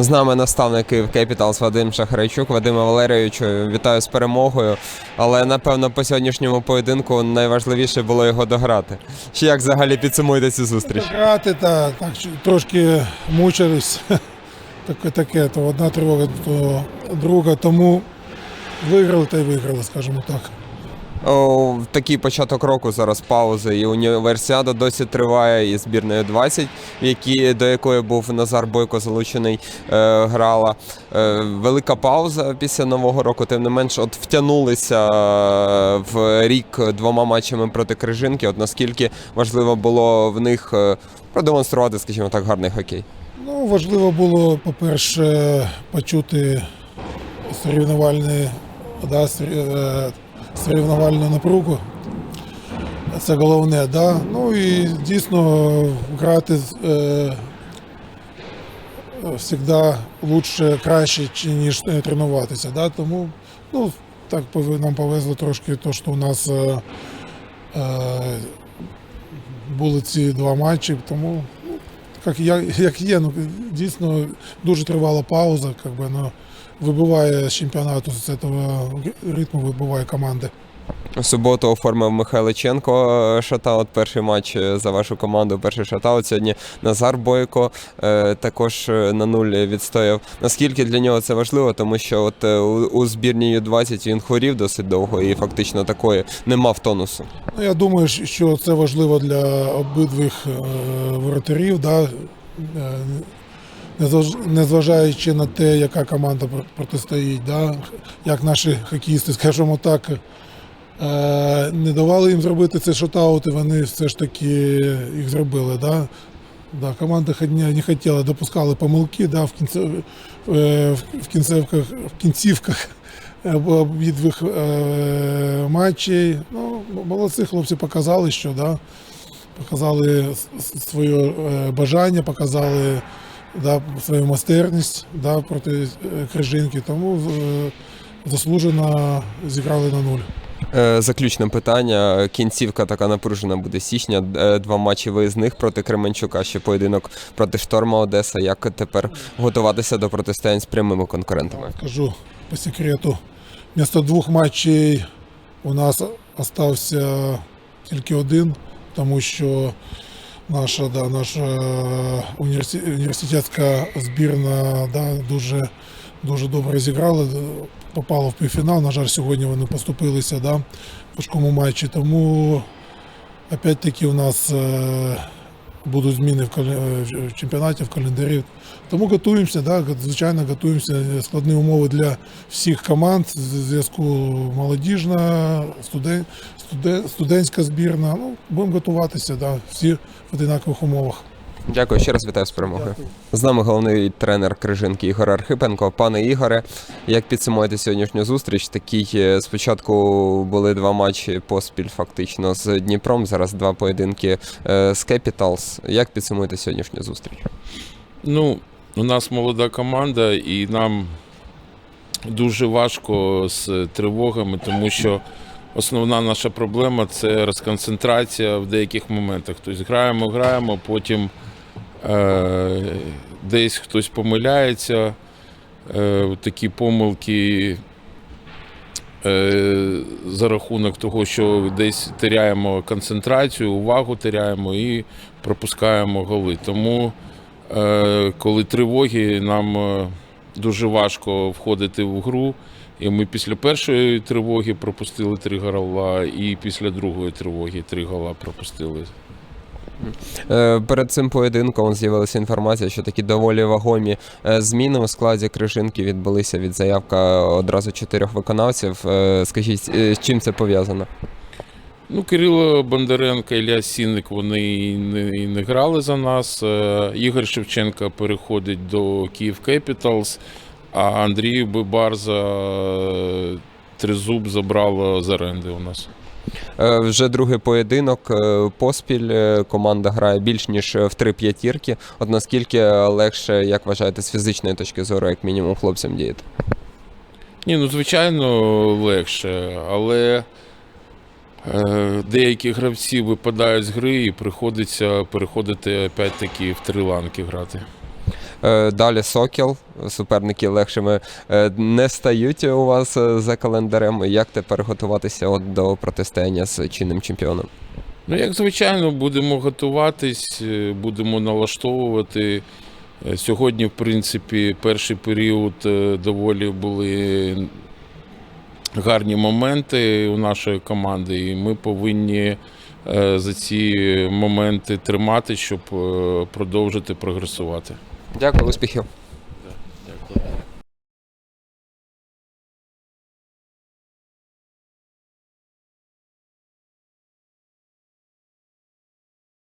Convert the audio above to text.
З нами наставник Київ Кепіталс Вадим Шахарайчук. Вадиме Валерійовичу, вітаю з перемогою. Але напевно по сьогоднішньому поєдинку найважливіше було його дограти. Ще як взагалі підсумуєте цю зустріч? Грати та так трошки мучились. Таке, таке, то одна тривога, то друга, тому виграли та й виграли, скажімо так. В такий початок року зараз паузи. І універсіада досі триває, і збірною 20, які, до якої був Назар Бойко залучений, е, грала. Е, велика пауза після Нового року, тим не менш, от втягнулися е, в рік двома матчами проти Крижинки. От наскільки важливо було в них е, продемонструвати, скажімо так, гарний хокей. Ну, важливо було, по-перше, почути соревнувальний, да, е, соревнувальну напругу. Це головне, да. Ну і дійсно грати е, завжди лучше, краще, ніж е, тренуватися. Да. Тому ну, так нам повезло трошки, то, що у нас е, е, були ці два матчі, тому як, як, як є, ну дійсно дуже тривала пауза, как би, ну, вибиває з чемпіонату з цього ритму, вибиває команди. У суботу оформив Михайличенко е, шатаут. Перший матч е, за вашу команду, перший шатаут. Сьогодні Назар Бойко е, також на нуль відстояв. Наскільки для нього це важливо, тому що от у, збірній Ю-20 він хворів досить довго і фактично такої не мав тонусу. Ну, я думаю, що це важливо для обидвих воротарів, да? Незваж- незважаючи на те, яка команда пр- протистоїть, да? як наші хокеїсти, скажімо так, е, не давали їм зробити цей шотаут, і вони все ж таки їх зробили. Да? Да, команда не хотіла, допускали помилки да, в, кінце, е, в кінцевках, в кінцівках е, обидвих матчей. Ну, молодці хлопці показали, що да, показали своє бажання, показали да, свою майстерність да, проти е, Крижинки, тому е, заслужено зіграли на нуль. Е, Заключне питання. Кінцівка така напружена буде січня. Два матчі виїзних проти Кременчука, ще поєдинок проти Шторма Одеса. Як тепер готуватися до протистоянь з прямими конкурентами? Скажу по секрету, вместо двох матчей у нас остався тільки один, тому що наша, да, наша університетська збірна да, дуже, дуже добре зіграла, попала в півфінал. На жаль, сьогодні вони поступилися да, в важкому матчі. Тому опять-таки у нас е, будуть зміни в, каля- в чемпіонаті, в календарі. Тому готуємося, да, звичайно, готуємося. Складні умови для всіх команд. Зв'язку молодіжна, студент, студентська збірна. Ну, будемо готуватися, да, всі в одинакових умовах. Дякую ще раз вітаю з перемогою. З нами головний тренер Крижинки Ігор Архипенко. Пане Ігоре, як підсумуєте сьогоднішню зустріч? Такий е, спочатку були два матчі поспіль, фактично з Дніпром. Зараз два поєдинки е, з Capitals. Як підсумуєте сьогоднішню зустріч? Ну, у нас молода команда, і нам дуже важко з тривогами, тому що основна наша проблема це розконцентрація в деяких моментах. Тобто граємо, граємо, потім десь хтось помиляється. Е, такі помилки е, за рахунок того, що десь теряємо концентрацію, увагу теряємо і пропускаємо голи. Тому Е, коли тривоги, нам е, дуже важко входити в гру. І ми після першої тривоги пропустили три гола, і після другої тривоги три гола пропустили. Е, Перед цим поєдинком з'явилася інформація, що такі доволі вагомі е, зміни у складі Крижинки відбулися від заявка одразу чотирьох виконавців. Е, Скажіть, з чим це пов'язано? Ну, Кирило Бондаренко, Ілля Сінник, вони і не, і не грали за нас. Ігор Шевченко переходить до Київ Кепіталс, а Андрій Бибарза Тризуб забрало з оренди у нас. Е, Вже другий поєдинок е, поспіль. е, Команда грає більш ніж в три п'ятірки. От наскільки легше, як вважаєте, з фізичної точки зору, як мінімум, хлопцям діяти? Ні, ну звичайно легше, але деякі гравці випадають з гри і приходиться переходити опять-таки в три ланки грати. Е, Далі Сокіл. Суперники легшими е, не стають у вас е, за календарем. Як тепер готуватися от до протистояння з чинним чемпіоном? Ну, як звичайно, будемо готуватись, будемо налаштовувати. Сьогодні, в принципі, перший період доволі були гарні моменти у нашої команди, і ми повинні за ці моменти тримати, щоб продовжити прогресувати. Дякую, успіхів.